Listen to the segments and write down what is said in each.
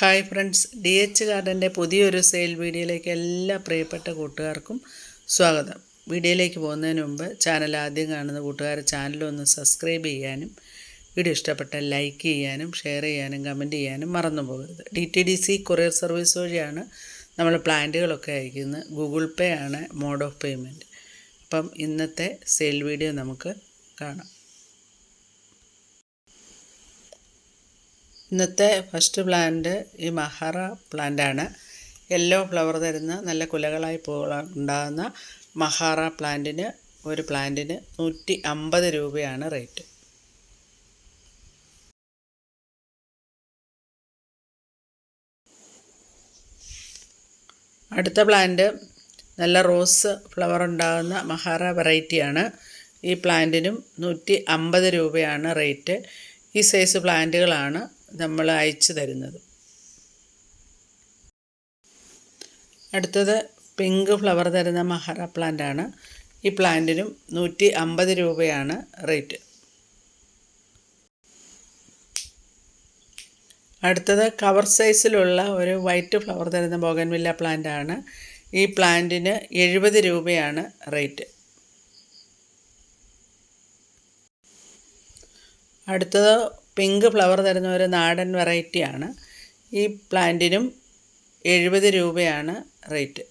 Hi friends D H ഗാർഡന്റെ പുതിയൊരു sale വീഡിയോയിലേക്ക് എല്ലാ പ്രിയപ്പെട്ട കൂട്ടുകാർക്കും സ്വാഗതം. വീഡിയോയിലേക്ക് പോകുന്നതിന് മുമ്പ് ചാനൽ ആദ്യം കാണുന്ന കൂട്ടുകാർ ചാനലൊന്ന് സബ്സ്ക്രൈബ് ചെയ്യാനും വീഡിയോ ഇഷ്ടപ്പെട്ട ലൈക്ക് ചെയ്യാനും ഷെയർ ചെയ്യാനും കമന്റ് ചെയ്യാനും മറന്നു പോകരുത്. D T D C courier service വഴിയാണ് നമ്മൾ പ്ലാന്റുകളൊക്കെ അയക്കുന്നത്. ഗൂഗിൾ പേ ആണ് മോഡ് ഓഫ് പേയ്മെന്റ് അപ്പം ഇന്നത്തെ സെയിൽ വീഡിയോ നമുക്ക് കാണാം. ഇന്നത്തെ ഫസ്റ്റ് പ്ലാന്റ് ഈ മഹാറ പ്ലാന്റാണ് യെല്ലോ ഫ്ലവർ തരുന്ന നല്ല കുലകളായി പോ ഉണ്ടാകുന്ന മഹാറ പ്ലാന്റിന് ഒരു പ്ലാന്റിന് നൂറ്റി അമ്പത് രൂപയാണ് റേറ്റ് അടുത്ത പ്ലാന്റ് നല്ല റോസ് ഫ്ലവർ ഉണ്ടാകുന്ന മഹാറ വെറൈറ്റിയാണ് ഈ പ്ലാന്റിനും നൂറ്റി അമ്പത് രൂപയാണ് റേറ്റ് ഈ സൈസ് പ്ലാന്റുകളാണ് നമ്മൾ അയച്ചു തരുന്നത്. അടുത്തത് പിങ്ക് ഫ്ലവർ തരുന്ന മഹറ പ്ലാന്റ് ആണ്. ഈ പ്ലാന്റിനും നൂറ്റി അമ്പത് രൂപയാണ് റേറ്റ് അടുത്തത് കവർ സൈസിലുള്ള ഒരു വൈറ്റ് ഫ്ലവർ തരുന്ന ബോഗൻവില്ല പ്ലാന്റ് ആണ്. ഈ പ്ലാന്റിന് എഴുപത് രൂപയാണ് റേറ്റ് അടുത്തത് പിങ്ക് ഫ്ലവർ തരുന്ന ഒരു നാടൻ വെറൈറ്റിയാണ്. ഈ പ്ലാന്റിനും എഴുപത് രൂപയാണ് റേറ്റ്.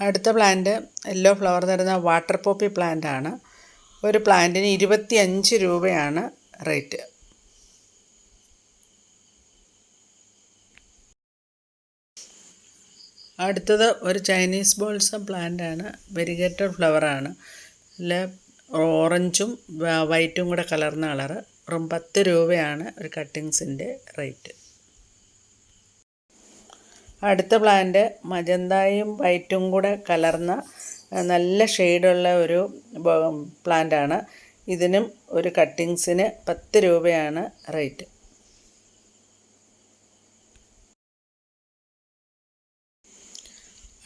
അടുത്ത പ്ലാന്റ് യെല്ലോ ഫ്ലവർ തരുന്ന വാട്ടർ പോപ്പി പ്ലാന്റ് ആണ് ഒരു പ്ലാന്റിന് ഇരുപത്തി അഞ്ച് രൂപയാണ് റേറ്റ്. അടുത്തത് ഒരു ചൈനീസ് ബോൾസം പ്ലാന്റ് ആണ്. വെരിഗേറ്റഡ് ഫ്ലവറാണ് നല്ല ഓറഞ്ചും വൈറ്റും കൂടെ കലർന്ന കളർ വെറും പത്ത് രൂപയാണ് ഒരു കട്ടിങ്സിന്റെ റേറ്റ് അടുത്ത പ്ലാന്റ് മജന്തായും വൈറ്റും കൂടെ കലർന്ന നല്ല ഷെയ്ഡുള്ള ഒരു പ്ലാന്റാണ് ഇതിനും ഒരു കട്ടിങ്സിന് പത്ത് രൂപയാണ് റേറ്റ്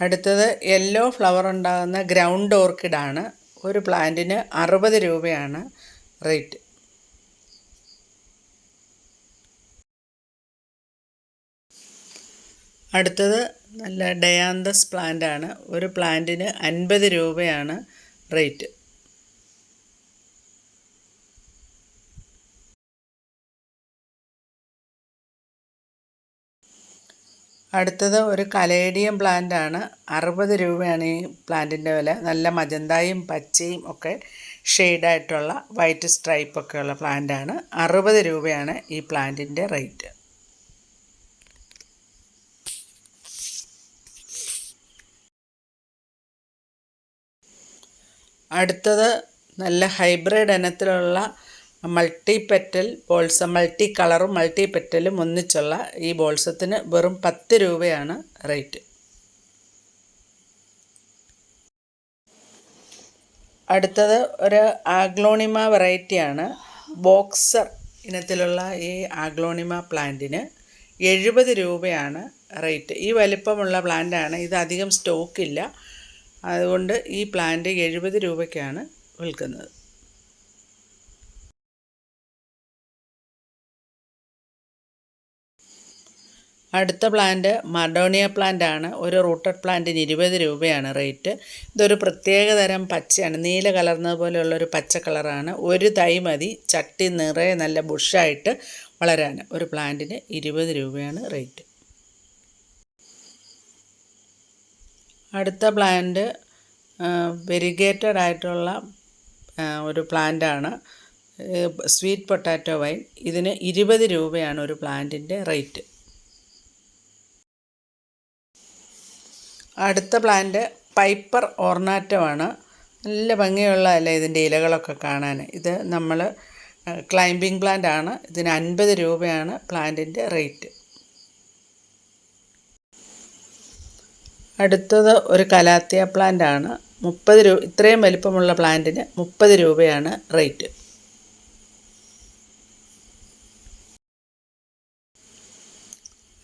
അടുത്തത് യെല്ലോ ഫ്ലവർ ഉണ്ടാകുന്ന ഗ്രൗണ്ട് ഓർക്കിഡാണ് ഒരു പ്ലാന്റിന് അറുപത് രൂപയാണ് റേറ്റ് അടുത്തത് നല്ല ഡയാന്തസ് പ്ലാന്റ് ആണ്. ഒരു പ്ലാന്റിന് അൻപത് രൂപയാണ് റേറ്റ് അടുത്തത് ഒരു കലേഡിയം പ്ലാന്റ് ആണ്. അറുപത് രൂപയാണ് ഈ പ്ലാന്റിന്റെ വില. നല്ല മജന്തായും പച്ചയും ഒക്കെ ഷെയ്ഡായിട്ടുള്ള വൈറ്റ് സ്ട്രൈപ്പ് ഒക്കെയുള്ള പ്ലാന്റാണ് അറുപത് രൂപയാണ് ഈ പ്ലാന്റിന്റെ റേറ്റ് അടുത്തത് നല്ല ഹൈബ്രിഡ് ഇനത്തിലുള്ള മൾട്ടി പെറ്റൽ ബോൾസ് മൾട്ടി കളറും മൾട്ടി പെറ്റലും ഒന്നിച്ചുള്ള ഈ ബോൾസത്തിന് വെറും പത്ത് രൂപയാണ് റേറ്റ്. അടുത്തത് ഒരു ആഗ്ലോണിമ വെറൈറ്റിയാണ്. ബോക്സർ ഇനത്തിലുള്ള ഈ ആഗ്ലോണിമ പ്ലാന്റിന് എഴുപത് രൂപയാണ് റേറ്റ്. ഈ വലിപ്പമുള്ള പ്ലാന്റാണ് ഇത് അധികം സ്റ്റോക്കില്ല. അതുകൊണ്ട് ഈ പ്ലാന്റ് എഴുപത് രൂപയ്ക്കാണ് വിൽക്കുന്നത്. അടുത്ത പ്ലാന്റ് മഡോണിയ പ്ലാന്റ് ആണ് ഒരു റൂട്ടഡ് പ്ലാന്റിന് ഇരുപത് രൂപയാണ് റേറ്റ്. ഇതൊരു പ്രത്യേക തരം പച്ചയാണ്. നീല കലർന്നതുപോലെയുള്ള ഒരു പച്ച കളറാണ്. ഒരു തൈ മതി. ചട്ടി നിറയെ നല്ല ബുഷായിട്ട് വളരാൻ ഒരു പ്ലാന്റിന് ഇരുപത് രൂപയാണ് റേറ്റ്. അടുത്ത പ്ലാന്റ് വെരിഗേറ്റഡ് ആയിട്ടുള്ള ഒരു പ്ലാന്റാണ്. Sweet potato vine. ഇതിന് ഇരുപത് രൂപയാണ് ഒരു പ്ലാന്റിന്റെ റേറ്റ്. അടുത്ത പ്ലാന്റ് പൈപ്പർ ഓർണാറ്റമാണ് നല്ല ഭംഗിയുള്ള അല്ല ഇതിന്റെ ഇലകളൊക്കെ കാണാൻ. ഇത് നമ്മൾ ക്ലൈംബിംഗ് പ്ലാന്റ് ആണ്. ഇതിന് അൻപത് രൂപയാണ് പ്ലാന്റിന്റെ റേറ്റ്. അടുത്തത് ഒരു കലാത്തിയ പ്ലാന്റ് ആണ്. മുപ്പത് രൂപ ഇത്രയും വലിപ്പമുള്ള പ്ലാന്റിന് മുപ്പത് രൂപയാണ് റേറ്റ്.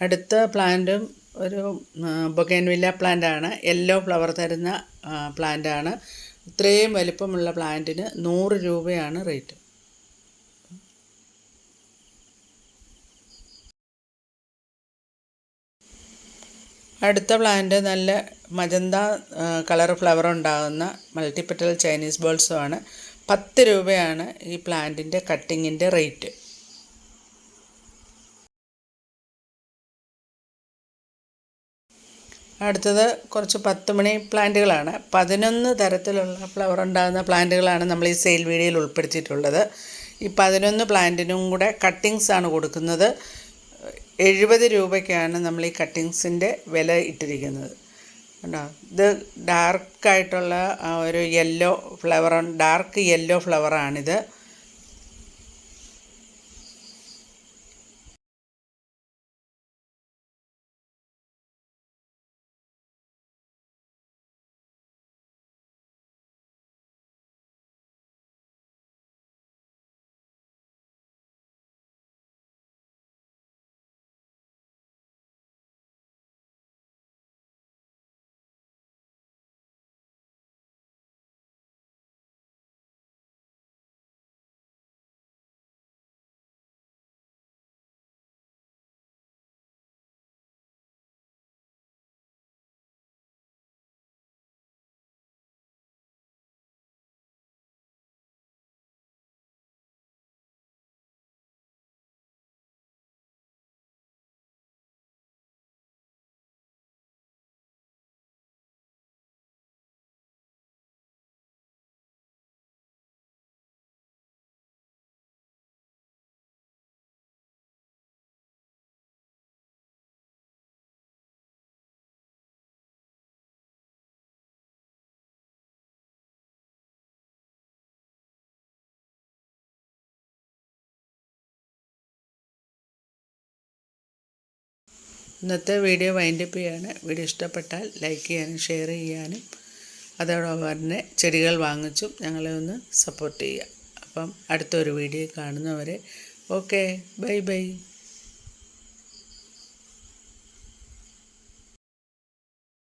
അടുത്ത പ്ലാന്റും ഒരു ബൊഗേൻവില്ല പ്ലാന്റാണ്. യെല്ലോ ഫ്ലവർ തരുന്ന പ്ലാന്റാണ്. ഇത്രയും വലിപ്പമുള്ള പ്ലാന്റിന് നൂറ് രൂപയാണ് റേറ്റ്. അടുത്ത പ്ലാന്റ് നല്ല മജന്ത കളർ ഫ്ലവർ ഉണ്ടാകുന്ന മൾട്ടിപ്പറ്റൽ ചൈനീസ് ബോൾസുമാണ് പത്ത് രൂപയാണ് ഈ പ്ലാന്റിന്റെ കട്ടിങ്ങിന്റെ റേറ്റ്. അടുത്തത് കുറച്ച് പത്ത് മണി പ്ലാന്റുകളാണ്. പതിനൊന്ന് തരത്തിലുള്ള ഫ്ലവർ ഉണ്ടാകുന്ന പ്ലാന്റുകളാണ് നമ്മൾ ഈ സെയിൽ വീഡിയോയിൽ ഉൾപ്പെടുത്തിയിട്ടുള്ളത്. ഈ പതിനൊന്ന് പ്ലാന്റിനും കൂടെ കട്ടിങ്സ് ആണ് കൊടുക്കുന്നത്. എഴുപത് രൂപയ്ക്കാണ് നമ്മൾ ഈ കട്ടിങ്സിന്റെ വില ഇട്ടിരിക്കുന്നത്. കണ്ടോ? ഇത് ഡാർക്കായിട്ടുള്ള ഒരു യെല്ലോ ഫ്ലവർ ഡാർക്ക് യെല്ലോ ഫ്ലവറാണിത് ഇന്നത്തെ വീഡിയോ വൈൻഡപ്പ് ചെയ്യാണ്. വീഡിയോ ഇഷ്ടപ്പെട്ടാൽ ലൈക്ക് ചെയ്യാനും ഷെയർ ചെയ്യാനും. അതോടൊപ്പം തന്നെ ചെടികൾ വാങ്ങിച്ചും ഞങ്ങളെ ഒന്ന് സപ്പോർട്ട് ചെയ്യുക. അപ്പം അടുത്തൊരു വീഡിയോ കാണുന്നവരെ ഓക്കെ ബൈ ബൈ